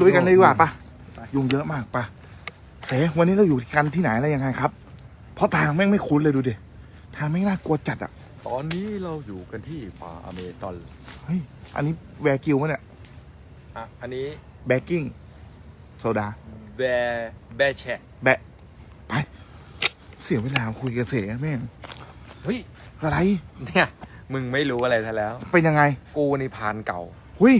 ลุยกันเลยดีกว่าปะไปยุงเยอะมากปะเสวันนี้เราอยู่กันที่ไหนอะไรยังไงครับ เพราะทางแม่งไม่คุ้นเลยดูดิทางแม่งน่ากลัวจัดอะ ตอนนี้เราอยู่กันที่ป่าอเมซอนเฮ้ยอันนี้แวร์กิวมะเนี่ยอะอันนี้แบกกิ้งโซดาแบแบแชะแบะไป เสียเวลาคุยกับเสแม่งเฮ้ยอะไรเนี่ยมึงไม่รู้อะไรซะแล้ว เป็นยังไง กูนี่พรานเก่า หุย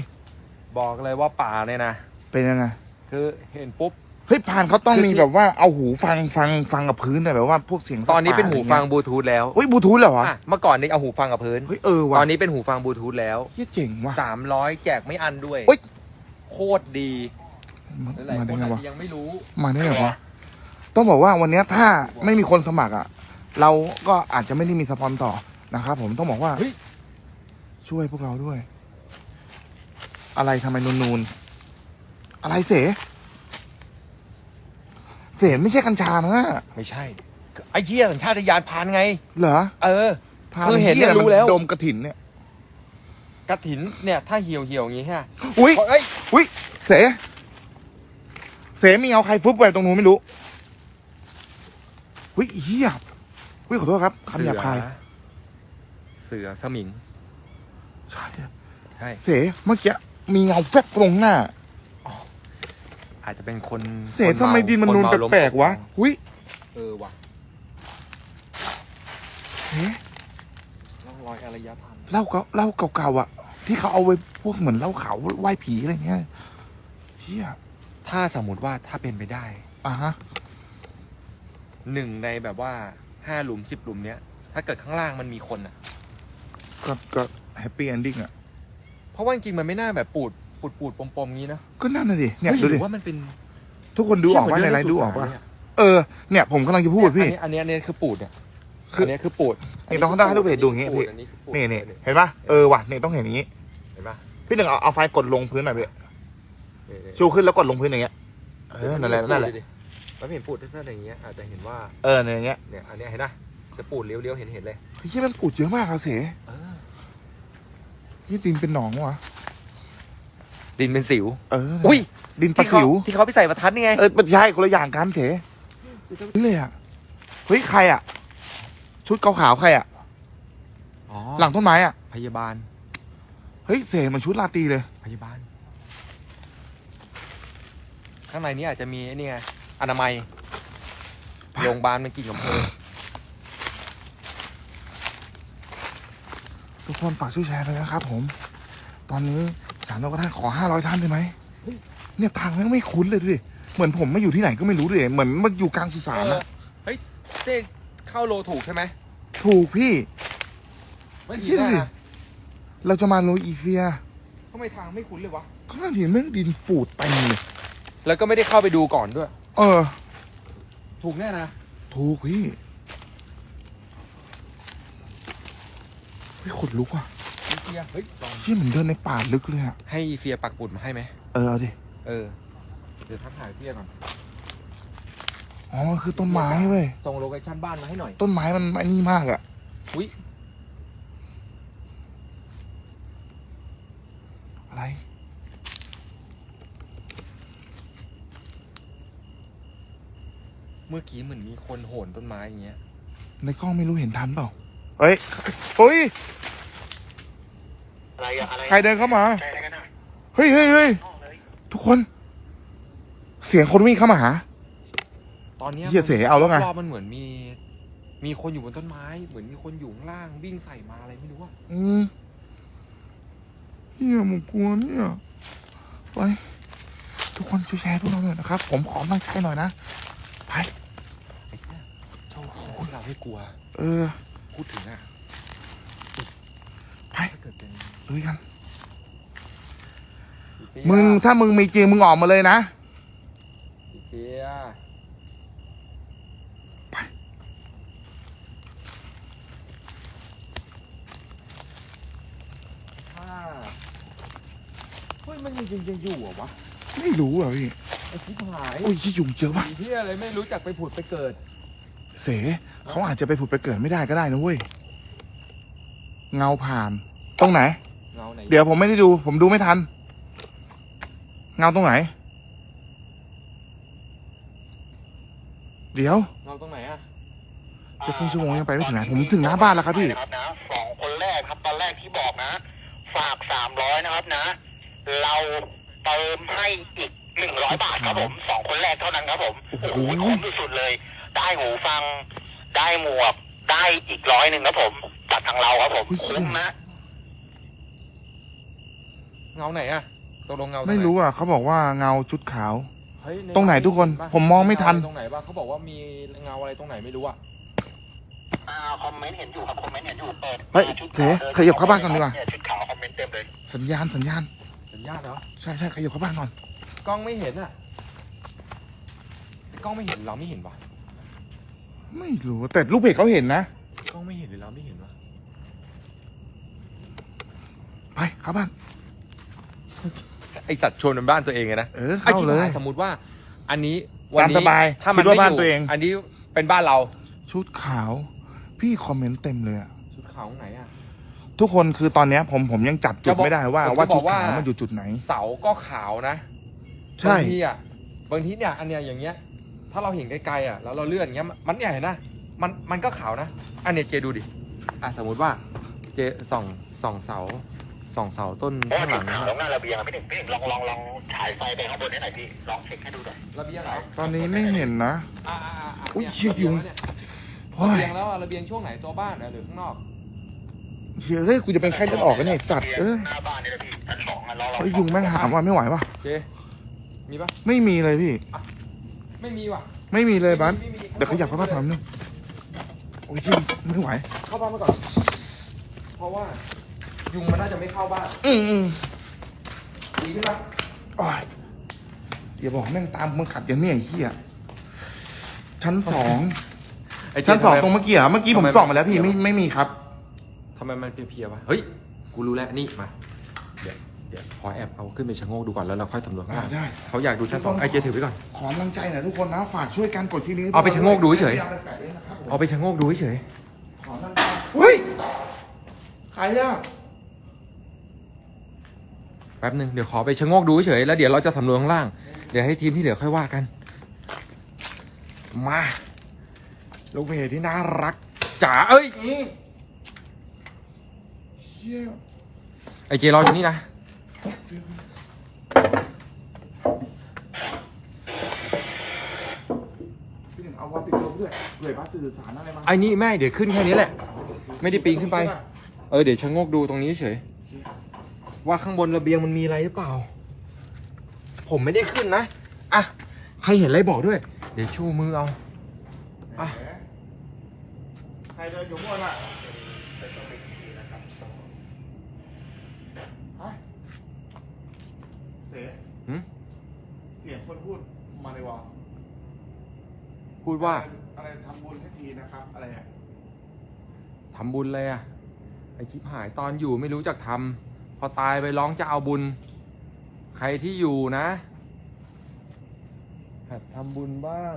บอกเลยว่าป่าเนี่ยนะ เป็นยังไง คือเห็นปุ๊บ เฮ้ยพานเขาต้องคือ มีที่แบบว่าเอาหูฟังฟังฟังกับพื้นหน่อยแบบว่าพวกเสียงสัตว์ตอนนี้เป็นหูป่าฟังอะไรบลูทูธแล้วเฮ้ยบลูทูธเหรอวะอะเมื่อก่อนนี่เอาหูฟังกับพื้น เฮ้ยเออตว่ะอนนี้เป็นหูฟังบลูทูธแล้วเฮ้ยเจ๋งว่ะ สามร้อยแจกไม่อันด้วยเฮ้ย โคตรดีหลายมาๆคได้นไงอาจวะ จะยังไม่รู้ มาได้ไงวะต้องบอกว่าวันเนี้ยถ้าไม่มีคนสมัครอะ เราก็อาจจะไม่ได้มีสปอนต่อนะครับผมต้องบอกว่า เฮ้ย ช่วยพวกเราด้วย อะไรทำไมนูนๆ อะไรเส เสไม่ใช่กัญชานะ ไม่ใช่ ไอ้เหี้ยสัญชาตญาณพรานไง เหรอเออ พาคือเห็นเนี่ยหี้รู้แล้วดมกระถินเนี่ย กระถินเนี่ย ถ้าเหี่ยวเหี่ยวๆอย่างงี้ฮะอุ้ย เอ้ยอุ้ย เส เสมีเอาใครฟุบไปตรงนู้นไม่รู้อุ้ยเฮียอุ้ยขอโทษครับคำหยาบคาย เสือสมิง ใช่ ใช่ เสเมื่อกี้มีเงาแฟบตรงหน้า อาจจะเป็นคนเสคทำไมดินมันนูนคเาแปลกๆวะมอุ้ยเออว่ะเสร่องรอยอารยธรรมเหล้าเก่าเหล้าเก่าๆอะ ที่เขาเอาไว้พวกเหมือนเหล้าขาวไหว้ผีอะไรเงี้ยเฮียถ้าสมมติว่าถ้าเป็นไปได้อะฮะหนึ่งในแบบว่าห้าหลุมสิบหลุมเนี้ย ถ้าเกิดข้างล่างมันมีคนอะ ก็ก็แฮปปี้เอนดิ้งอะ เพราะว่าจริงๆมันไม่น่าแบบปูด ปูดปูดปมปมๆงี้นะก็นั่นน่ะดิเนี่ยฮ้ดูหดิรือว่ามันเป็นทุกคนดูออกว่าในไลน์ดูออกว่าเออเนี่ยผมกำลังจะพูดพี่ อันนี้อันนี้คือปูดเนี่ยคืออันนี้คือปูดนี่ต้องต้องให้ลูกเพจดูอย่างงี้ปูพี่อันนี้คือปูดนี่นี่เห็นปะเออว่ะนี่ต้องเห็นอย่างงี้เห็นปะพี่หนึ่งเอาเอาไฟกดลงพื้นหน่อยพี่นี่นี่ชูขึ้นแล้วกดลงพื้นอย่างเงี้ยเออนั่นแหละนั่นแหละดูดิมันไม่เห็นปูดถ้าอย่างเงี้ยอาจจะเห็นว่าเออเนี่ยอย่างเงี้ยเนี่ยอันเนี้ยเห็นนะจะปูดเลี้ยวๆเห็นเห็นเลยเฮ้ยมันปูดเยอะมากครับเสเออยี่ดินเป็นหนองวะ ดินเป็นสิว เอออุ้ยดินปลาที่เขาสิว ที่เขาไปใส่ประทัดนี่ไง เออมันใช่คนละอย่างกันเสนี่เลยอะเฮ้ยใครอะ ชุดขาวๆใครอะ อ๋อหลังต้นไม้อะ พยาบาล เฮ้ยเสมันชุดลาตรีเลย พยาบาล ข้างในนี้อาจจะมีไอ้นี่ไงอนามัยไปโรงพยาบาลมันกิ่งอำเภอทุกคนฝากช่วยแชร์เลยนะครับผม ตอนนี้ สามร้อยกว่าท่านขอห้าร้อยท่านได้ไหมเนี่ยทางแม่งไม่คุ้นเลยดูดิเหมือนผมไม่อยู่ที่ไหนก็ไม่รู้เลยเหมือนมันอยู่กลางสุสานเอออะเฮ้ยเต้เข้าโลถูกใช่ไหมถูกพี่ไม่คิผิดดดูนะดิเราจะมาโรยอีเฟียทำไมทางไม่คุ้นเลยวะข้างหน้าดินแม่งดินปูดเต็มเลยแล้วก็ไม่ได้เข้าไปดูก่อนด้วย เออ ถูกแน่นะ ถูกพี่เฮ้ยขนลุกอะอีเฟียเฮ้ยลองเชี่ยเหมือนเดินในป่าลึกเลยอะให้อีเฟียปักบุดมาให้ไหมเออเอาดิ เออเดี๋ยวทักหาอีเฟียก่อนอ๋อมันคือต้นไม้เว้ย ส่งโลเคชั่นบ้านมาให้หน่อยต้นไม้มันไอ้นี่มากอะอุ้ยอะไรเมื่อกี้เหมือนมีคนโหนต้นไม้อย่างเงี้ย ในกล้องไม่รู้เห็นทันเปล่า เฮ้ย เฮ้ย อะไรอะอะไรใครเดินเข้ามา ใครอะไรกันอะเฮ้ยเฮ้ยเฮ้ยห้องเลยทุกคน เสียงคนวิ่งเข้ามาหา ตอนเนี้ยเหี้ยเสเอาแล้วไง รอบๆมันเหมือนมี มีคนอยู่บนต้นไม้ เหมือนมีคนอยู่ข้างล่างวิ่งใส่มาอะไรไม่รู้ว่าอืมเฮียมึงกลัวเนี่ยไปทุกคนช่วยแชร์พวกเราหน่อยนะครับ ผมขอกำลังใจหน่อยนะ ไป ไอ้เนี่ยเจ้าพูดเราให้กลัว เออ พูดถึงอะ ไป ถ้าเกิด เป็นลุยกันอีเฟียมึงถ้ามึงมีจริงมึงออกมาเลยนะอีเฟียไปถ้าเฮ้ยมันยังยังยังอยู่เหรอวะไม่รู้อะพี่ไอ้ชิบหายโอ้ยที่ยุงเยอะว่ะไอ้เที่ยอะไรไม่รู้จักไปผุดไปเกิด เสเขาอาจจะไปผุดไปเกิดไม่ได้ก็ได้นะเว้ยเงาผ่านตรงไหน เดี๋ยวผมไม่ได้ดู ผมดูไม่ทัน เงาตรงไหน เดี๋ยว เงาตรงไหนอะจะครึ่งชั่วโมงยังไปไม่ถึงไหนผมถึงหน้าบ้านแล้วครับพี่ครับนะสองคนแรกครับตอนแรกที่บอกนะ ฝากสามร้อยนะครับนะ เราเติมให้อีกหนึ่งร้อยบาทครับผมสองคนแรกเท่านั้นครับผมโอ้โห คุ้มที่สุดเลย ได้หูฟัง ได้หมวก ได้อีกร้อยหนึ่งครับผมจากทางเราครับผมคุ้มนะ เงาไหนอะตกลงเงาตงหนไม่รู้อะเขาบอกว่าเงาชุดขาว เฮ้ยตรงไหนทุกคนปะผมมองไม่ทันตรงไหนบ้างเขาบอกว่ามีเงาอะไรตรงไหนไม่รู้อะอ่าคอมเมนต์เห็นอยู่ครับคอมเมนต์เห็นอยู่เปิดเฮ้ยชุดเจ๊ขาวขยับเข้าบ้านก่อนดีกว่า เยชุดขาวคอมเมนต์เต็มเลยสัญญาณสัญญาณสัญญาณเหรอใช่ใช่ขยับเข้าบ้านก่อนกล้องไม่เห็นอะกล้องไม่เห็นเราไม่เห็นวะไม่รู้แต่ลูกเพจเขาเห็นนะกล้องไม่เห็นหรือเราไม่เห็นวะไปเข้าบ้าน ไอสัตว์ชนเป็นบ้านตัวเองไงนะเออไอเข้าชิบเลยหายสมมติว่า อันนี้วันตามนี้สบายถ้ามันคิดว่าไม่บ้านอยู่ตัวเอง อันนี้เป็นบ้านเราชุดขาว พี่คอมเมนต์เต็มเลยอะชุดขาวตรงไหนอะทุกคนคือตอนเนี้ยผมผมยังจับจุจะดบอกไม่ได้ว่า ผมจะว่าบชุอดกว่า ขาวมันอยู่จุดไหน เสาก็ขาวนะใช่ บางทีอะบางทีเนี่ยอันเนี้ยอย่างเงี้ย ถ้าเราเห็นไกลๆอะแล้วเราเลื่อนอย่างเงี้ยมันมันเนี่ยเห็นนะมันมันก็ขาวนะ อันเนี้ยเจดูดิอะสมมุติว่า เจส่องส่องเสา ส่องเสาต้นโอ้ข้างหชุลัดงขาวนะตรงหน้าระเบียงอะพี่หนึ่งพี่หนึ่งลองลองลองฉายไฟไปข้างบนนี้หน่อยพี่ลองเช็คให้ดูหน่อยระเบียงเหรอตอนนี้ไม่เห็นนะ อ่าอ่าอ่าอุ๊ยเนี่เชี่ยยุงระเบีแล้วเนี่ยโอ้ระยเบียงแล้วอะระเบียงช่วงไหนตัวบ้านเหรอหรือข้างนอกเฮ้ยเฮ้ยกูจะเป็นไข้เลือดออกกันเนี่ยไอ้สัตว์เออหน้าบ้านนี่แหละพี่ชั้นสองอะลองลองเฮ้ยยุงแม่งหามว่ะไม่ไหวว่ะเจมีปะไม่มีเลยพี่ ไม่มีว่ะ ไม่มีเลยบัสไม่มีเดี๋ยวขยับเข้าบ้านถามนึงโอ้ยยุงไม่ไหว เข้าบ้านมาก่อน เพราะว่า ยุงมันน่าจะไม่เข้าบ้านอืมอืมดีขึ้นปะโอ้ยอย่าบอกแม่งตามมึงขัดอย่างเนี้ยไอ้เหี้ยชั้นสองไอ้เจชั้นสองทำไมตรงเมื่อกี้อะเมื่อกี้ผมทำไม ส่องมาแล้วพี่ไม่ไม่มีครับ ทำไมมันเพลียๆวะ เฮ้ย กูรู้แล้ว นี่ มา เดี๋ยวเดี๋ยวขอแอบเอาขึ้นไปชะโงกดูก่อนแล้วเราค่อยสำรวจข้างล่างได้ เขาอยากดูชั้นสองไอเจถือไว้ก่อน ขอกำลังใจหน่อยทุกคนนะฝากช่วยกันกดที่นี้เอาไปชะโงกดูเฉย อาไปแปะไว้นะครับผมเอาไปชะโงกดูเฉยขอกำลังใจเฮ้ยใครอะ แป๊บหนึ่งเดี๋ยวขอไปชะโงกดูเฉยแล้วเดี๋ยวเราจะสำรวจข้างล่าง เดี๋ยวให้ทีมที่เหลือค่อยว่ากัน มาลูกเพจที่น่ารักจ๋าเอ้ยอืมเชี่ยไอเจรออยู่นี่นะพี่หนึ่งเอาวาติดลบด้วยเผื่อบ้าสื่อสารอะไรมาไอ้นี่แม่เดี๋ยวขึ้นแค่นี้แหละ ไม่ได้ปีนขึ้นไป เออเดี๋ยวชะโงกดูตรงนี้เฉย ว่าข้างบนระเบียงมันมีอะไรหรือเปล่า ผมไม่ได้ขึ้นนะอะใครเห็นอะไรบอกด้วย เดี๋ยวชูมือเอาอะแหมใครเดินอยู่ข้างบนอะฮะเสียหืมเสียงคนพูดมาในวอลพูดว่าอะไรทำบุญให้ทีนะครับอะไรอะทำบุญเลยอะไอชิบหายตอนอยู่ไม่รู้จักทำพ อตายไปร้องจะเอาบุญ ใครที่อยู่นะหัดทำบุญบ้าง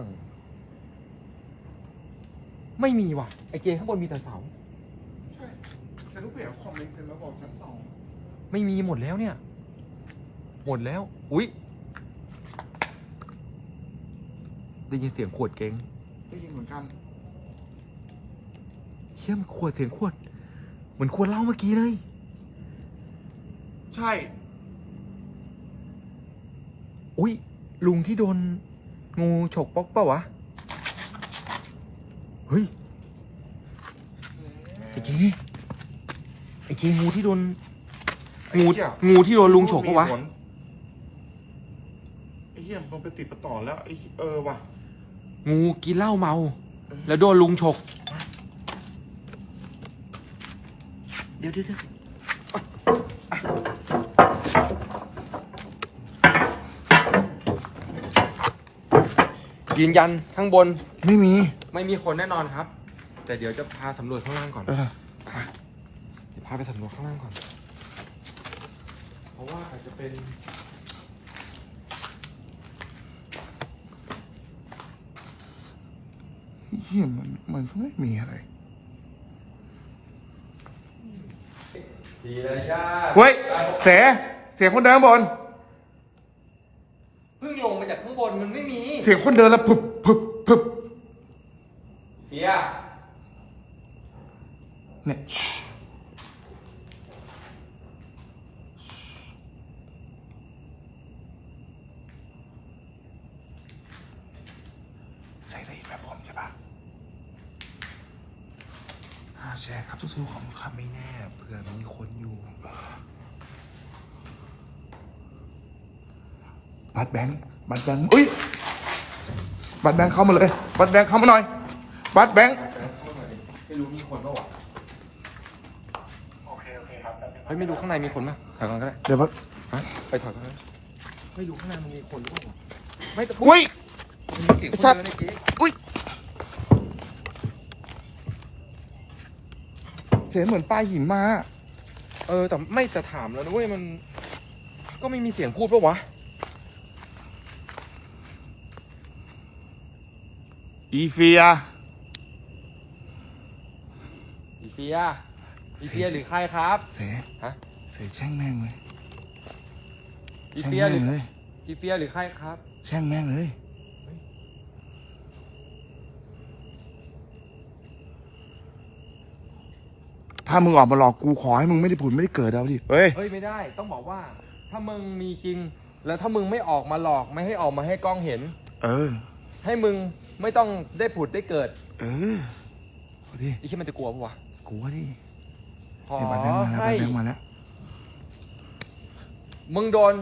ไม่มีว่ะ ไอเจข้างบนมีแต่เสา ใช่แต่ลูกเปียกคอมเมนต์เป็นแล้วบอกชั้นสองไม่มีหมดแล้วเนี่ย หมดแล้ว อุ๊ย ได้ยินเสียงขวดเก้งได้ยินเหมือนกันเชี่ยมันขวดเสียงขวด เหมือนขวดเหล้าเมื่อกี้เลย ใช่ อุ๊ยลุงที่โดน งูฉกป๊อกเปล่าวะ เฮ้ย ไอ้เจไอ้เจงูที่โดนงูไอ้เหี้ยงูที่โดนลุงฉกปะวะ มีผลไอ้เหี้ยมันไปติดประต่อแล้วไอ้เออว่ะ งูกินเหล้าเมา แล้วโดนลุงฉก เดี๋ยวเดี๋ยวเดี๋ยว ยืนยันข้างบนไม่มี ไม่มีคนแน่นอนครับ แต่เดี๋ยวจะพาสำรวจข้างล่างก่อนเออเดี๋ยวพาไปสำรวจข้างล่างก่อน เพราะว่าอาจจะเป็นเหี้ยมันมันก็ไม่มีอะไรดีเลยย่าเฮ้ยเสียเสียงคนเดินข้างบน เสียงคนเดินแล้วผึบผึบผึบเสียเนี่ย บัตรแบงค์เข้ามาเลย บัตรแบงค์เข้ามาหน่อย บัตรแบงค์ไม่รู้มีคนปะวะโอเคโอเคครับเฮ้ยไม่รู้ข้างในมีคนปะถอยก่อนก็ได้เดี๋ยวบัตรฮะไปถอยก่อนก็ได้ไม่รู้ข้างในมันมีคนหรือเปล่าวะไม่แต่อุ้ย มันมีเสียงคนสัตว์เดินในเจ๊อุ้ย เสียงเหมือนปลาหินมา เออแต่ไม่แต่ถามแล้วนะเว้ยมัน ก็ไม่มีเสียงพูดปะวะ อีเฟีย อีเฟีย อีเฟียหรือใครครับ เสฮะ เสแช่งแม่งเลยอีแช่งเฟียหรืแม่องเลย อีเฟียหรือใครครับ แช่งแม่งเลย ถ้ามึงออกมาหลอกกูขอให้มึงไม่ได้ผุดไม่ได้เกิดเอาดิ เฮ้ย เฮ้ยไม่ได้ต้องบอกว่า ถ้ามึงมีจริง แล้วถ้ามึงไม่ออกมาหลอกไม่ให้ออกมาให้กล้องเห็น เออ ให้มึง ไม่ต้องได้ผุดได้เกิดเออเอาดิไอ้คิดมันจะกลัวปะวะกลัวดิขอไอ้บัตรแบงค์มาแล้วบัให้ตรแบงค์มาแล้วมึงโดน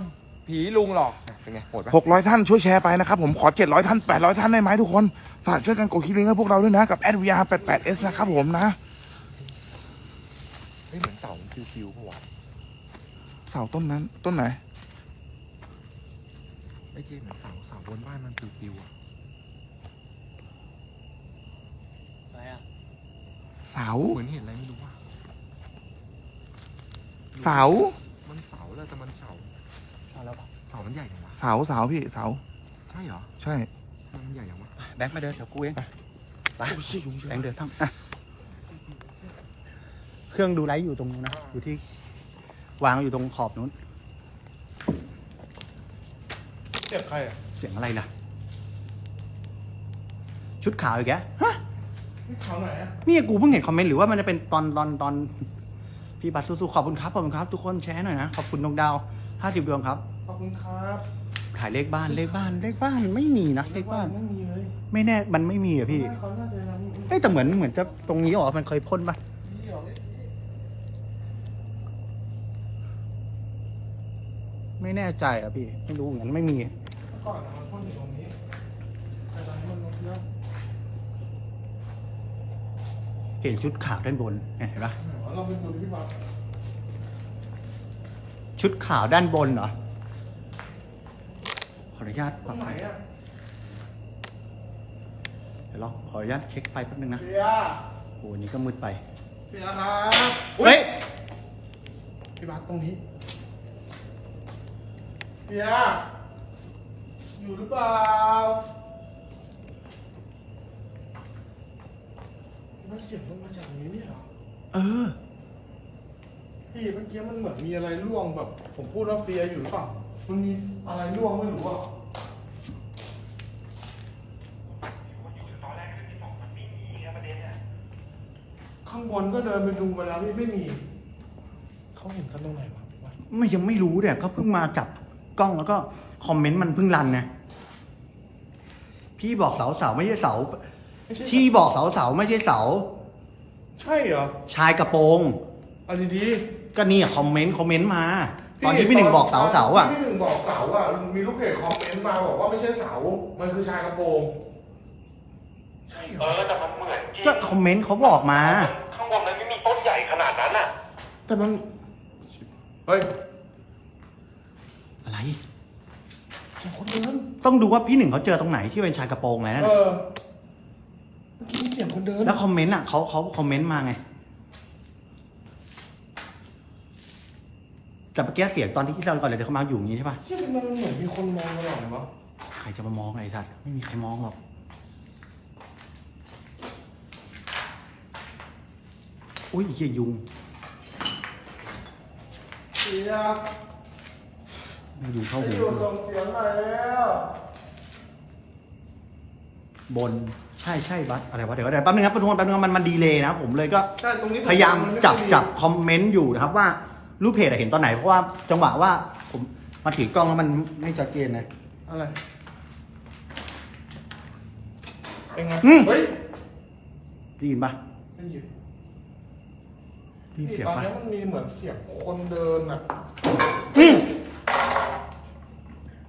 ผีลุงหลอกอะเป็นไงโหดปะหกร้อยท่านช่วยแชร์ไปนะครับ ผมขอเจ็ดร้อยท่านแปดร้อยท่านได้ไหมทุกคน ฝากช่วยกันกดคลิปลิงก์ให้พวกเราด้วยนะ กับ a d v r 8 8 s นะครับผมนะ เฮ้ยเหมือนเสามันคิวๆปะวะเสาต้นนั้นต้นไหน ไม่ใช่เหมือนเสาเสาบนบ้านมันปิวๆอะ อะไรอะ เสา เหมือนเห็นอะไรไม่รู้ว่าเสา มันเสาแล้วแต่มันเสาเอาแล้วปะเสามันใหญ่จังวะเสาเสาพี่เสา ใช่เหรอใช่ ทำไมมันใหญ่จังวะแบงค์มาเดินเดี๋ยวกูเองไปโอ้ยเชี่ยยุงเชี่ยแบงค์เดินทั้งอะเครื่องดูไลฟ์อยู่ตรงนู้นนะ อยู่ที่ วางอยู่ตรงขอบนู้น เจ็บใครอะเสียงอะไรล่ะ ชุดขาวอีกแกฮะเขาไหนอะนี่กูเพิ่งเห็นคอมเมนต์หรือว่ามันจะเป็นตอนตอนตอนพี่บัตรสู้ๆขอบคุณครับขอบคุณครับ ทุกคนแชร์หน่อยนะ ขอบคุณดวงดาวห้าสิบดวงครับ ขอบคุณครับถ่ายเลขบ้านเลขบ้านเลขบ้านไม่มีนะเลขบ้าน ไม่มีเลยไม่แน่มันไม่มีอะพี่เขาน่าจะทำเอ้ยแต่เหมือนเหมือนจะตรงนี้เหรอมันเคยพ่นปะไม่แน่ใจอะพี่ ไม่รู้เหมือนกันไม่มีก่อนมันพ่นอยู่ตรงนี้แต่ตอนนี้มันลดแล้ว เห็นชุดขาวด้านบนเนี่ยเห็นปะเราไปดูที่วัดชุดขาวด้านบนเหรอ ขออนุญาตปรับไหนไฟอะเดี๋ยวลองขออนุญาตเช็คไฟแป๊บนึงนะเฟียโอ้นี่ก็มืดไปเฟียครับเฮ้ย พี่บัสตรงนี้เฟียอยู่หรือเปล่า มันเสียงมันมาจากนี้เนี่ยเหรอเออ พี่เมื่อกี้มันเหมือนมีอะไรร่วงแบบ ผมพูดว่าเฟียอยู่หรือเปล่ามันมีอะไรร่วงไม่รู้อะข้างบนก็เดินไปดูมาแล้วพี่ไม่มี เขาเห็นกันตรงไหนวะพี่วัดไม่ยังไม่รู้เนี่ยเขาเพิ่งมาจับกล้องแล้วก็คอมเมนต์มันเพิ่งรันไงพี่บอกเสาเสาไม่ใช่เสา ไม่ใช่ที่บอกเสาเสาไม่ใช่เสา ใช่เหรอชายกระโปรง เอาดีก็นี่คอมเมนต์คอมเมนต์มา ๆตอนที่พี่หนึ่งบอกเสาเสาอะพี่หนึ่งบอกเสาอะมีลูกเพจคอมเมนต์มาบอกว่าไม่ใช่เสา มันคือชายกระโปรงใช่เหรเอออแต่มันเหมือนจริงก็คอมเมนต์เขาบอกมา ข้างบนมันไม่มีต้นใหญ่ขนาดนั้นอะ แต่มันเฮ้ยอะไรเสียงคนเดินต้องดูว่าพี่หนึ่งเขาเจอตรงไหนที่เป็นชายกระโปรงอะไรนั่นเอน่ะอเมื่อกี้มีเสียงคนเดินแล้วคอมเมนต์อะเขาเขาคอมเมนต์มาไง แต่เมื่อกี้เสียงตอนที่เราก่อนเลยเดี๋ยวเขามาอยู่อย่างนี้ใช่ปะที่มันเหมือนมีคนมองตลอดเลยวะใครจะมามองไอ้สัตว์ไม่มีใครมองหรอกอุ้ยเหี้ยยุงเสียไม่ยุงเข้าจะหูอยู่ส่งเสียงหน่อยแล้วบน ใช่ใช่บัสอะไรวะเดี๋ยวเดี๋ยวแป๊บนึงครับทุกคนแป๊บนึงครับมันมันดีเลยนะผมเลยก็ ใช่ตรงนี้พยายามจับจับคอมเมนต์อยู่นะครับว่ารูปเพจอะเห็นตอนไหน เพราะว่าจังหวะว่าผมมาถือกล้องแล้วมันไม่ชัดเจนนะ อะไรเองไงอืม เฮ้ยได้ยินปะได้ยินได้ยินเสียงตอนปะนี้มันมีเหมือนเสียงคนเดินอะอืม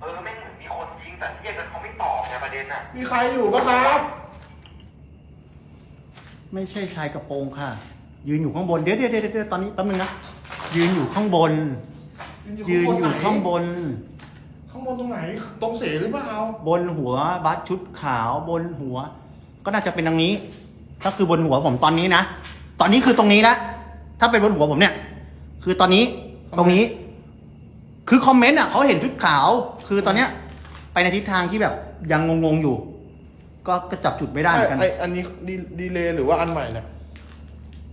เออไม่งเหมือนมีคนยิงแต่เรียกกันเขาไม่ตอบในประเด็นน่ะมีใครอยู่ปะครับ ไม่ใช่ชายกระโปรงค่ะ ยืนอยู่ข้างบนเดี๋ยวเดี๋ยวเดี๋ยวเดี๋ยวตอนนี้แป๊บนึงนะยืนอยู่ข้างบน ยืนอยู่ข้างบน ข้างบนตรงไหน ตรงเสหรือเปล่าบนหัวบัสชุดขาวบนหัว ก็น่าจะเป็นตรงนี้ ก็คือบนหัวผมตอนนี้นะตอนนี้คือตรงนี้ละถ้าเป็นบนหัวผมเนี่ย คือตอนนี้ตรงนี้ คือคอมเมนต์อะเขาเห็นชุดขาว คือตอนเนี้ย ไปในทิศทางที่แบบยังงงๆอยู่ ก็ก็จับจุดไม่ได้เหมือนกัน ไออันนี้ดีดีเลย์หรือว่าอันใหม่เนี่ย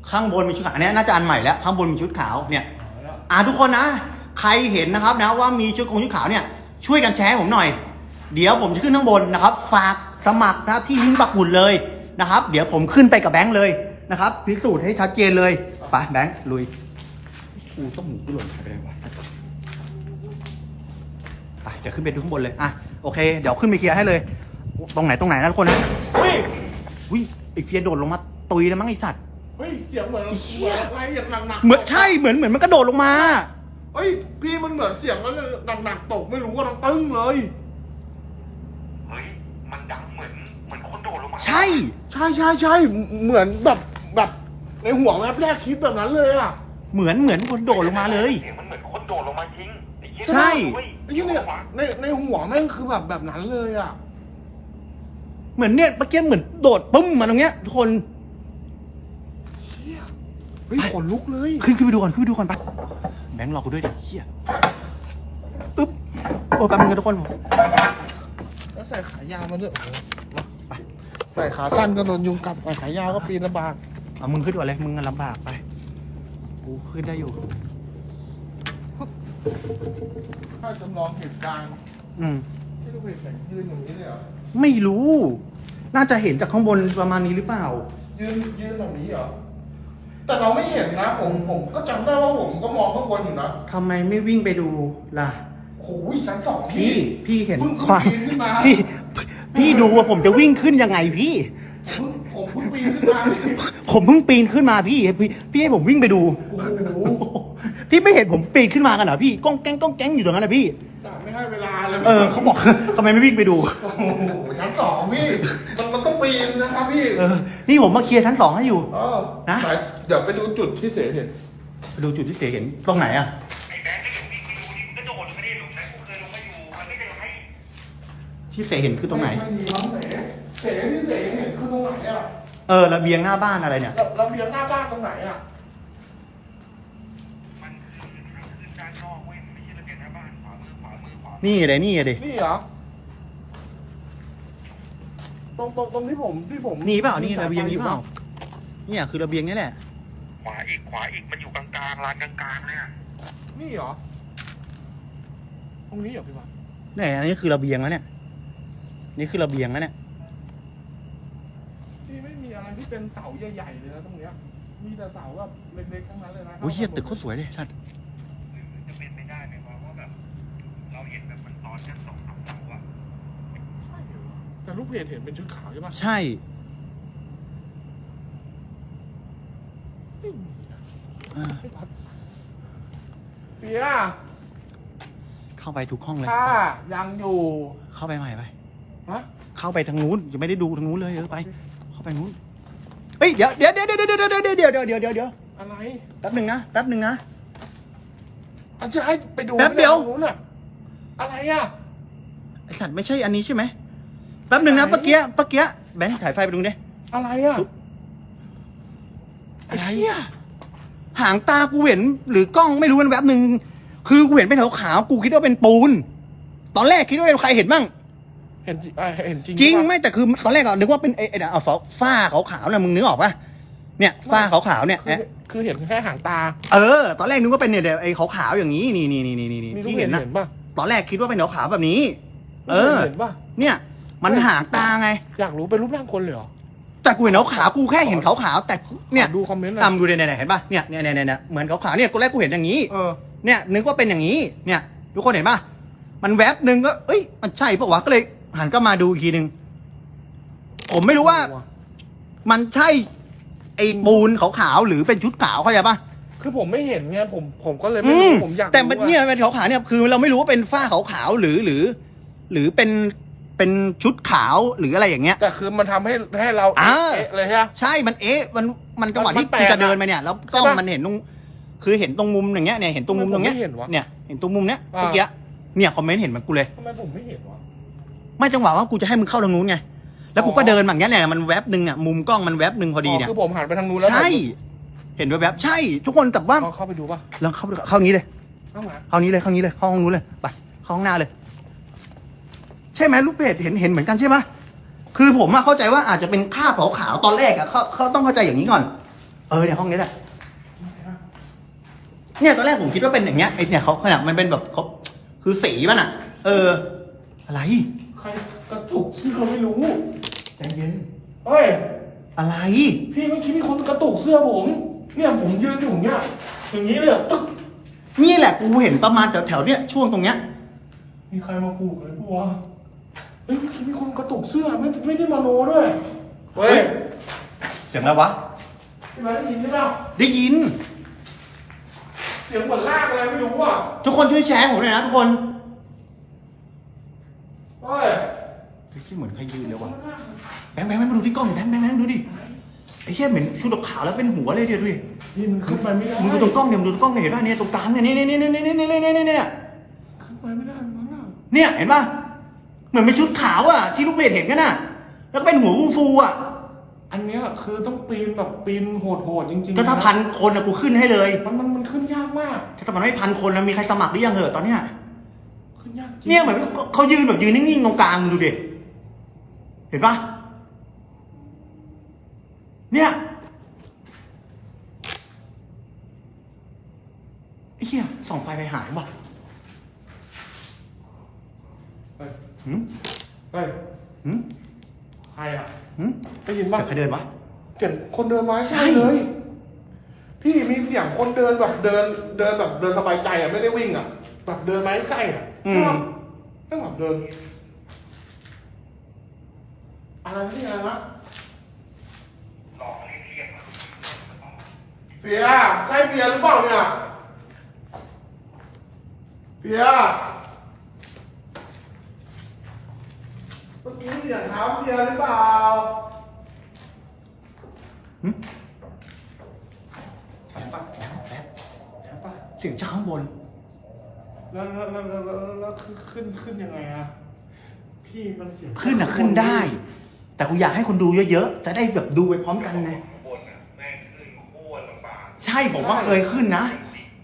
ข้างบนมีชุดขาวเนี่ยน่าจะอันใหม่แล้วข้างบนมีชุดขาวเนี่ย อ่าทุกคนนะ ใครเห็นนะครับนะว่ามีชุดคงชุดขาวเนี่ยช่วยกันแชร์ให้ผมหน่อย เดี๋ยวผมจะขึ้นข้างบนนะครับ ฝากสมัครนะที่ลิงก์ปักหมุดเลยนะครับ เดี๋ยวผมขึ้นไปกับแบงค์เลยนะครับพิสูจน์ให้ชัดเจนเลยไปแบงค์ลุยกูต้องหมูกูหล่นหายไปไหนวะไปเดี๋ยวขึ้นไปดูข้างบนเลยอะโอเค เดี๋ยวขึ้นไปเคลียร์ให้เลย ตรงไหนตรงไหนนะทุกคนนะเฮ้ยอุ้ยไอเฟียโดดลงมาตุยแล้วมั้งไอสัตว์เฮ้ยเสียงเหมือนเหมือนอะไรอย่างหนักๆเหมือนใช่เหมือนเหมือนมันกระโดดลงมาเฮ้ยพี่มันเหมือนเสียงมันหนักๆตกไม่รู้ว่าต้องตึ้งเลยเฮ้ยมันดังเหมือนเหมือนคนโดดลงมาใช่ ใช่ใช่ใช่เหมือนแบบแบบในหัวแวบแรกคิดแบบนั้นเลยอะเหมือนเหมือนคนโดดลงมาเลยเสียงมันเหมือนคนโดดลงมาจริงไอ้เหี้ยใช่เว้ยไอ้ที่เนี่ยในในหัวแม่งคือแบบแบบนั้นเลยอะ เหมือนเนี่ยเมื่อกี้เหมือนโดดปุ้มมาตรงเนี้ยทุกคนเชี่ยเฮ้ยขนลุกเลย ขึ้นขึ้นไปดูก่อนขึ้นไปดูก่อนไปแบงค์รอกูด้วยดิเฮียอึ๊บโอ้แป๊บนึงนะทุกคนแล้วใส่ขายาวมาด้วยโอ้โหมาไปใส่ขาสั้นก็โดนยุงกัดใส่ขายาวก็ปีนลำบากเอามึงขึ้นก่อนเลยมึงอะลำบากไปกูขึ้นได้อยู่ ถ้าจำลองเหตุการณ์อืม ที่ลูกเพจแต่งยืนอย่างนี้เลยเหรอ ไม่รู้ น่าจะเห็นจากข้างบนประมาณนี้หรือเปล่า ยืนยืนแบบนี้เหรอ แต่เราไม่เห็นนะ ผมผมก็จำได้ว่าผมก็มองข้างบนอยู่นะทำไมไม่วิ่งไปดูล่ะ โอ้ยชั้นสองพี่ พี่เห็นเพิ่งความปีนขึ้นมาพี่ พี่ดูว่าผมจะวิ่งขึ้นยังไงพี่ผมผมเพิ่งปีนขึ้นมาพี่ผมเพิ่งปีนขึ้นมาพี่พี่พี่ให้ผมวิ่งไปดู โอ้โหพี่ไม่เห็นผมปีนขึ้นมากันเหรอพี่ก้องแก้งก้องแก้งอยู่ตรงนั้นนะพี่ แต่ไม่ให้เวลาเลยเออเขาบอกทำไมไม่วิ่งไปดู โอ้โหชั้นสองพี่ มันมันต้องปีนนะครับพี่ เออ นี่ผมมาเคลียร์ชั้นสองให้อยู่ เออนะไหเดี๋ยวไปดูจุดที่เสียเห็นไปดูจุดที่เสียเห็นตรงไหนอะไอ้แบงค์ก็ยังวิ่งไปดูดิมันก็โดดลงไม่ได้ลงนะกูเคยลงมาอยู่ มันไม่ได้ไรที่เสียเห็นคือตรงไหนไม่มีน้องเสเสที่เสเห็นคือตรงไหนอะเออระเบียงหน้าบ้านอะไรเนี่ย ระระเบียงหน้าบ้านตรงไหนอะ มันคือทางขึ้นด้านนอกเว้ยมันไม่ใช่ระเบียงหน้าบ้านขวามือขวามือขวามือนี่เลยนี่เลยนี่เหรอ ตรงตรงตรงที่ผมที่ผมนี่เปล่านี่ระเบียงนี้เปล่าเนี่ยคือระเบียงนี่แหละ ขวาอีกขวาอีกมันอยู่กลางๆลานกลางๆเลยอะนี่เหรอ ตรงนี้เหรอพี่บัสเนี่ยอันนี้คือระเบียงแล้วเนี่ย นี่คือระเบียงแล้วเนี่ยที่ไม่มีอะไรที่เป็นเสาใหญ่ๆเลยนะตรงเนี้ย มีแต่เสาแบบเล็กๆทั้งนั้นเลยนะโอ้ยเฮียตึกโคตรสวยเลยชัดจะเป็นไปได้ไหมวะว่าแบบ เราเห็ นแบบมันตอนแค่สองสามเสาอะใช่เหรอแต่ลูกเพจเห็นเป็นชุดขาวใช่ปะใช่ ไม่มีนะอ่าพี่บัสเปียเข้าไปทุกห้องเลย ถ้ายังอยู่ เข้าไปใหม่ไป ฮะ เข้าไปทางนู้นยังไม่ได้ดูทางนู้นเลยเออไป เข้าไปนู้นเฮ้ยเดี๋ยวเดี๋ยวเดี๋ยวเดี๋ยวเดี๋ยวเดี๋ยวเดี๋ยวเดี๋ยวเดี๋ยวเดี๋ยวเดี๋ยวอะไรแป๊บหนึ่งนะแป๊บหนึ่งนะ อาจจะให้ไปดูแป๊บเดียว ไม่ไตรงนู้นอะ อะไรอะ ไอสัตว์ไม่ใช่อันนี้ใช่ไหมแป๊บหนึ่งนะไหนเมื่อกี้เมื่อกี้แบงค์ถ่ายไฟไปดูดิอะไรอะ ไอ้เหี้ยหางตากูเห็น หรือกล้องไม่รู้มันแป๊บหนึ่งคือกูเห็นเป็นขาวๆกูคิดว่าเป็นปูน ตอนแรกคิดว่าเป็นใครเห็นบ้างเห็นจริงอะเห็นจริงจริงปะไม่แต่คือตอนแรกอะนึกว่าเป็นไอ้ไอ้น่ะเอาฝ้าฝ้าขาวๆน่ะมึงนึกออกปะเนี่ยฝ้าขาวๆเนี่ยคือคือเห็นแค่หางตาเออ ตอนแรกนึกว่าเป็นเนี่ยเดี๋ยวไอ้ขาวๆอย่างนี้นี่นี่นี่นี่นี่มีลูกที่เพเห็จนนะ เห็นป่ะ ตอนแรกคิดว่าเป็นขาวๆแบบนี้ เออ เห็นป่ะเนี่ย มันหางตาไง อยากรู้เป็นรูปร่างคนเลยเหรอ แต่กูเห็นขาวๆกูแค่เห็นขาวๆแต่เนี่ยขอดูคอมเมนต์หน่อยตามดูเนี่ยเนี่ยเห็นป่ะเนี่ยเนี่ยเนี่ยเนี่ยเหมือนขาวๆเนี่ยกูแรกกูเห็นอย่างนี้เออเนี่ยนึกว่าเป็นอย่างนี้ เนี่ย ทุกคนเห็นป่ะมันแวบหนึ่งก็ เอ้ย มันใช่ปะวะก็เลยหันก็มาดูอีกทีหนึ่งผมไม่รู้ว่า มันใช่ ไอ้ปูนขาวๆหรือเป็นชุดขาวเข้าใจป่ะ คือผมไม่เห็นไงผมผมก็เลยอืไม่รู้มผมอยากแต่มันรู้ว่า เนี่ยเป็นขาวๆเนี่ยคือเราไม่รู้ว่าเป็นฝ้าขาวๆหรือหรือ หรือเป็นเป็นชุดขาวหรืออะไรอย่างเงี้ย แต่คือมันทำให้ให้เราอ่า เอ๊ะเลยใช่ไหมใช่มันเอ๊ะมันมันจังหวะมันที่แปลกูกจะเดินอะไปเนี่ยแล้วกล้องใช่ปะมันเห็นตรงคือเห็นตรงมุมอย่างเงี้ยเนี่ยเห็นตรงมุมตรงเนี้ยทำไมผมไม่เห็นวะเนี่ยเห็นตรงมุมเนี้ยอ่า เมื่อกี้เนี่ยคอมเมนต์เห็นเหมันกูเลย ทำไมผมไม่เห็นวะ ไม่จังหวะว่ากูจะให้มึงเข้าทางนู้นไงแล้วกูก็เดินแบบเนี้ยเนี่ยมันแวบหนึ่งเนี่ยมุมกล้องมันแวบหนึ่งพอดีเนี่ย คือผมหันไปทางนู้นแล้วใช่ เห็นแวบๆใช่ ทุกคนแต่ว่าผมเข้าไปดูป่ะลองเข้าไปเข้านี้เลยเข้ามาเข้านี้เลยเข้านี้เลยเข้าห้องนู้นเลยไปเข้าห้องหน้าเลย ใช่ไหมลูกเพจเห็นเห็นเหมือนกันใช่ไหมคือผมอะเข้าใจว่าอาจจะเป็นคราบขาวๆตอนแรกอะเขาเขาต้องเข้าใจอย่างนี้ก่อน เออเนี่ยห้องนี้แหละเนี่ยตอนแรกผมคิดว่าเป็นอย่างเงี้ยไอ้เนี่ยเขาขนาดมันเป็นแบบเขาคือสีมันอะเออ อะไร ใครกระตุกเสื้อไม่รู้ใจเย็นเฮ้ยอะไร พี่เมื่อกี้มีคนกระตุกเสื้อผม เนี่ยผมยืนอยู่อย่างเงี้ยอย่างนี้เลยอะตึ๊กนี่แหละกูเห็นประมาณแถวแถวๆเนี้ยช่วงตรงเนี้ย มีใครมาผูกเลยปะวะเฮ้ยเมื่อกี้มีคนกระตุกเสื้อไม่ไม่ได้มาโนด้วยเฮ้ยเสียงอะไรวะพี่มาได้ยินใช่ปะได้ยิน เสียงเหมือนลากอะไรไม่รู้อะทุกคนช่วยแชร์ผมหน่อยนะทุกคนเฮ้ย เฮ้ยเหมือนใครยืนเลยวะแบงค์แบงค์แบงค์มาดูที่กล้องดิแบงค์แบงค์แบงค์ดูดิ ไอ้เหี้ยเหมือนชุดขาวแล้วเป็นหัวเลยเดียวดูดินี่มันขึ้นไปไม่ได้มึงดูตรงกล้องเนี่ยมึงดูตรงกล้องเนี่ยเห็นป่ะเนี่ยตรงกลางเนี่ยนี่นี่นี่นี่นี่นี่นี่นี่เนี่ยขึ้นไปไม่ได้มั้งอะเนี่ยเห็นป่ะเหมือนเป็นชุดขาวอะที่ลูกเบสเห็นกันน่ะ แล้วก็เป็นหัวฟูฟูๆอะอันเนี้ยคือต้องปีนแบบปีนโหดๆจริงๆก็ถ้าะพันคนอะกูขึ้นให้เลยมันมันมันขึ้นยากมากถ้ามันไม่พันคนแล้วมีใครสมัครหรือยังเหอะตอนเนี้ยขึ้นยากจริงเนี่ยเหมือนเขายืนแบบยืนนิ่งๆตรงกลางมึงดูดิเห็นป่ะ เนี่ยไอ้เหี้ยส่องไฟไปหายว่ะเฮ้ยหืมเฮ้ยหืมใครอะหืมได้ยินเสีปะยงใครเดินวะ เสียงคนเดินมาใช่ใช่ เลย พี่มีเสียงคนเดินแบบเดิน เดินแบบเดินสบายใจอะไม่ได้วิ่งอะแบบเดินมาใกล้ๆอะอืมไม่แบบเดินอะไรนี่อะไรนะ เฟียใช่เฟียหรือเปล่าเนี่ยเฟียเมื่อกี้เสียงเท้าเฟียหรือเปล่าแอบปะแอบแอบแอบปะเสียงจากข้างบน แล้วแล้วแล้วแล้วแล้วแล้วขึ้นขึ้นขึ้นยังไงอะพี่มันเสียง ขึ้นอะขึ้นได้ แต่กูอยากให้คนดูเยอะๆ จะได้แบบดูไปพร้อมกันไง ช่ผมว่าเคยขึ้นนะ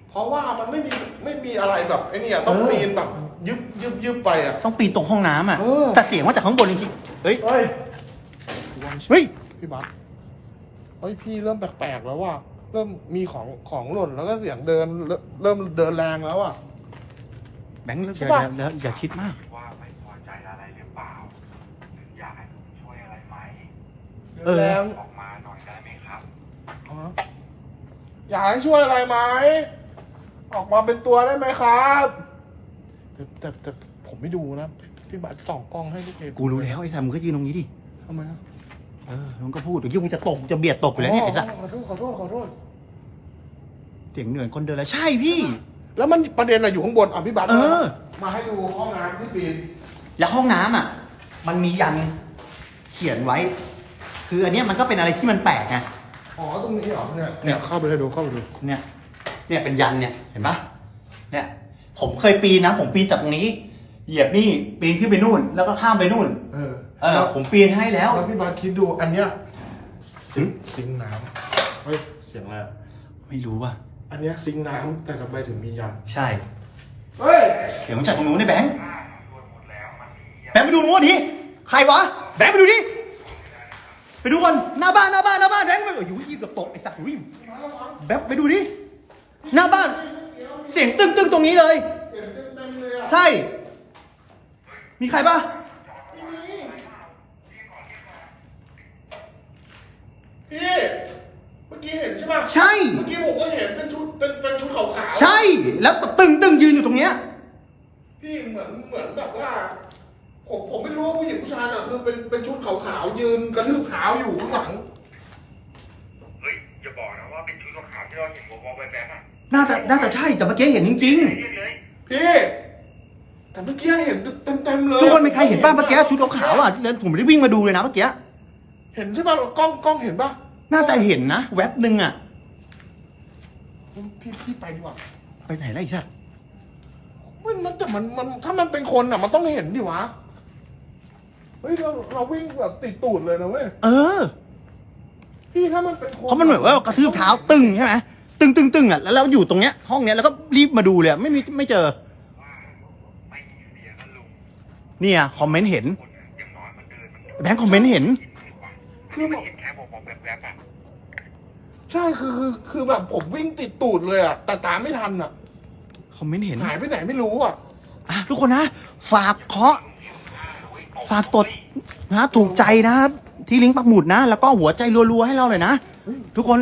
เพราะว่ามันไม่มีไม่มีอะไรแบบไอ้เนี่ยต้องเออปีนแบบยึบยึบยึบไปอะต้องปีนตรงห้องน้ำอะ เออ แต่เสียงว่าจากข้างบนจริงๆเฮ้ย เฮ้ยเฮ้ย พี่บัสเฮ้ยพี่เริ่มแปลกๆแล้วว่าเริ่มมีของของหล่นแล้วก็เสียงเดินเริ่มเริ่มเดินแรงแล้วอะแบงค์อย่าใช่ปะอย่าอย่าคิดมาก ว่าไม่พอใจอะไรหรือเปล่าหรืออยากให้ผมช่วยอะไรไหมเออ แรงออกมาหน่อยได้ไหมครับ อ๋อ อยากให้ช่วยอะไรไหม ออกมาเป็นตัวได้ไหมครับแต่แต่แต่ผมไม่ดูนะพี่บัสส่องกล้องให้ลูกเอกูรู้แล้วไอ้สัตว์มึงก็ยืนตรงนี้ดิทำไมอะเออมึงก็พูดเดี๋ยวยิ่งมึงจะตกจะเบียดตกอยู่แล้วเนี่ยไอ้สัตว์ขอโทษขอโทษขอโทษเสียงเหนื่อยคนเดินแล้วใช่พี่ แล้วมันประเด็นอะอยู่ข้างบนอะพี่บัสเออ มาให้ดูห้องน้ำที่ปีนแล้วห้องน้ำอะ มันมียันเขียนไว้ คืออันเนี้ยมันก็เป็นอะไรที่มันแปลกไง อ๋อตรงนี้เหรอเนี่ยเนี่ยเข้าไปเลยดูเข้าไปดูเนี่ยเนี่ยเป็นยันเนี่ยเห็นปะเนี่ย ผมเคยปีนนะ ผมปีนจากตรงนี้ เหยียบนี่ปีนขึ้นไปนู่น แล้วก็ข้ามไปนู่น เออเออ ผมปีนให้แล้ว แล้วพี่บัสคิดดูอันเนี้ยซิงค์ซิงค์น้ำเฮ้ยเสียงอะไรอะไม่รู้ว่ะ อันเนี้ยซิงค์น้ำแต่ทำไมถึงมียันใช่ เฮ้ยเสียงมันจากตรงนู้นได้แบงค์แบงค์ไปดูนู้นดิใครวะ แบงค์ไปดูดิไป ไปดูก่อนหน้าบ้านหน้าบ้านหน้าบ้านแรงค์ไปโอ้ยยี่เกือบตกไอ้สัตว์อุ้ยแบ๊บไปดูดิหน้าบ้าน เสียงตึ้งตึ้งตรงนี้เลย เสียงเต็มๆเลยอะใช่ มีใครปะไม่พี่เมื่อกี้เห็นใช่ป่ะใช่ เมื่อกี้ผมก็เห็นเป็นชุดเป็นเป็นชุดขาวๆใช่แล้วตึ้งตึ้งยืนอยู่ตรงเนี้ยพี่เหมือนเหมือนแบบว่า ผมผมไม่รู้ว่าผู้หญิงผู้ชายแต่คือเป็นเป็นชุดขาวๆยืนกระทืบเท้าอยู่ข้างหลัง เฮ้ยอย่าบอกนะว่าเป็นชุดขาวที่เราเห็นวอลๆแวบๆอะน่าจะน่าจะใช่แต่เมื่อกี้เห็นจริงเรียกเลยพี่แต่เมื่อกี้เห็นเต็มเต็มๆเลๆยทุกคนมีใครเห็นป้าเมื่อกี้ชุดขาวๆอะแล้วผมไม่ได้วิ่งมาดูเลยนะเมื่อกี้เห็นใช่ปะกล้องกล้องเห็นปะน่าจะเห็นนะแวบหนึ่งอะพี่พี่ไปดีกว่าไปไหนล่ะไอ้สัสมันมันแต่มันมันถ้ามันเป็นคนอะ มันต้องเห็นดิวะ เฮ้ยเราเราวิ่งแบบติดตูดเลยนะเว้ยเออพี่ถ้ามันเป็นคนเพราะมันเหมือนว่ากระทืบเท้าตึงใช่ไหมตึงตึงตึงอะแล้วเราอยู่ตรงเนี้ยห้องเนี้ยแล้วก็รีบมาดูเลยอะไม่มีไม่เจอไม่มีเสียงนะลุงเนี่ยคอมเมนต์เห็นคนอย่างน้อยมันเดินมันแบงค์คอมเมนต์เห็น คือมัแบนบเห็นแค่วอลๆแวบๆอะใช่คือคือคือแบบผมวิ่งติดตูดเลยอะแต่ตามไม่ทันอะคอมเมนต์เห็น หายไปไหนไม่รู้อะ อะทุกคนนะ ฝากเคาะ ฝากกดนะถูกใจนะครับ ที่ลิงก์ปักหมุดนะ แล้วก็หัวใจรัวๆให้เราเลยนะ ทุกคน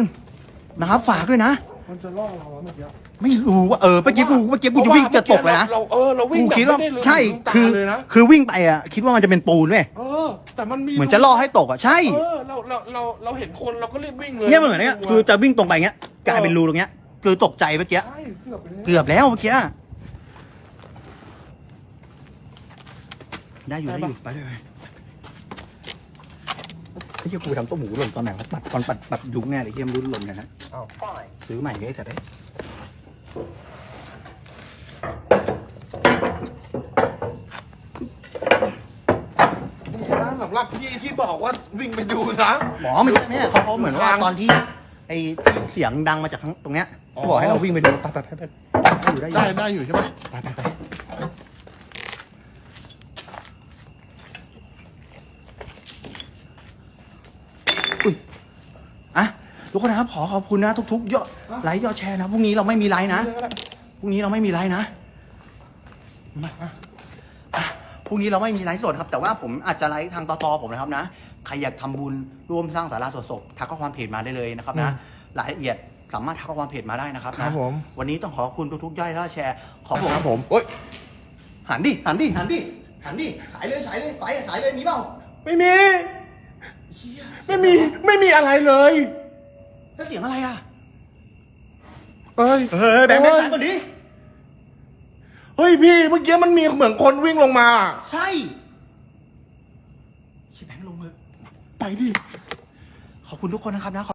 นะครับฝากด้วยนะ มันจะล่อเราแล้วเมื่อกี้ ไม่รู้ว่าเออเมื่อกี้กูเมื่อกี้กูจะวิ่งจะตกเลยนะเราเออเราวิ่งกูแบบคิดว่าไม่ได้ลืมใช่ลืมตาคือเลยนะคือวิ่งไปอะคิดว่ามันจะเป็นปูนเว้ยเออ แต่มันมีเหมือนจะล่อให้ตกอะใช่เออเราเราเราเราเห็นคนเราก็รีบวิ่งเลยเนี่ยมันเหมือนเนี้ยคือจะวิ่งตรงไปเงี้ยกลายเป็นรูตรงเงี้ย คือตกใจเมื่อกี้ใช่เกือบไปเลยเกือบแล้วเมื่อกี้ ได้อยู่ได้อยู่ไปเลยไอ้เหี้ยกูไปทำต้มหมูหล่นตอนไหนวะปัดตอนปัดปัดยุงแน่เลยเฮียมนรู้หล่นกันนะอ้าวซื้อใหม่ไอ้สัตว์เอ้ยนี่นะสำหรับพี่ที่บอกว่าวิ่งไปดูนะ หมอไม่ใช่แม่เขาเขาเหมือนว่าตอนที่ไอ้ที่เสียงดังมาจากข้างตรงเนี้ยเขาบอกให้เราวิ่งไปดูไปไปไปไปได้อยู่ได้อยู่ได้ได้อยู่ใช่ไหมไปไปไปอุ้ยอะ ทุกคนนะครับขอขอบคุณนะทุกๆยอดไลค์ยอดแชร์นะพรุ่งนี้เราไม่มีไลค์นะพรุ่งนี้เราไม่มีไลค์นะมาอะพรุ่งนี้เราไม่มีไลฟ์สดครับ แต่ว่าผมอาจจะไลฟ์ทางตอตอผมนะครับนะใครอยากทำบุญร่วมสร้างสาราสวดศพทักข้อความเพจมาได้เลยนะครับนะรายละเอียดสามารถทักข้อความเพจมาได้นะครับครันะบผมวันนี้ต้องขอบคุณทุกๆยอดไลค์แชร์ขอบคุณครับผมเอ้ยหันดิหันดิหันดิหันดิขายเลยขายเลยไปขายเลยมีเปล่าไม่มี ไม่มีไม่มีอะไรเลย แล้วเสียงอะไรอะเอ้ยเฮ้ยแบงค์แบงค์ขายก่อนดิ เฮ้ยพี่เมื่อกี้มันมีเหมือนคนวิ่งลงมา ใช่ชิแบงค์ลงเลยไปดิ ขอบคุณทุกคนนะครับนะ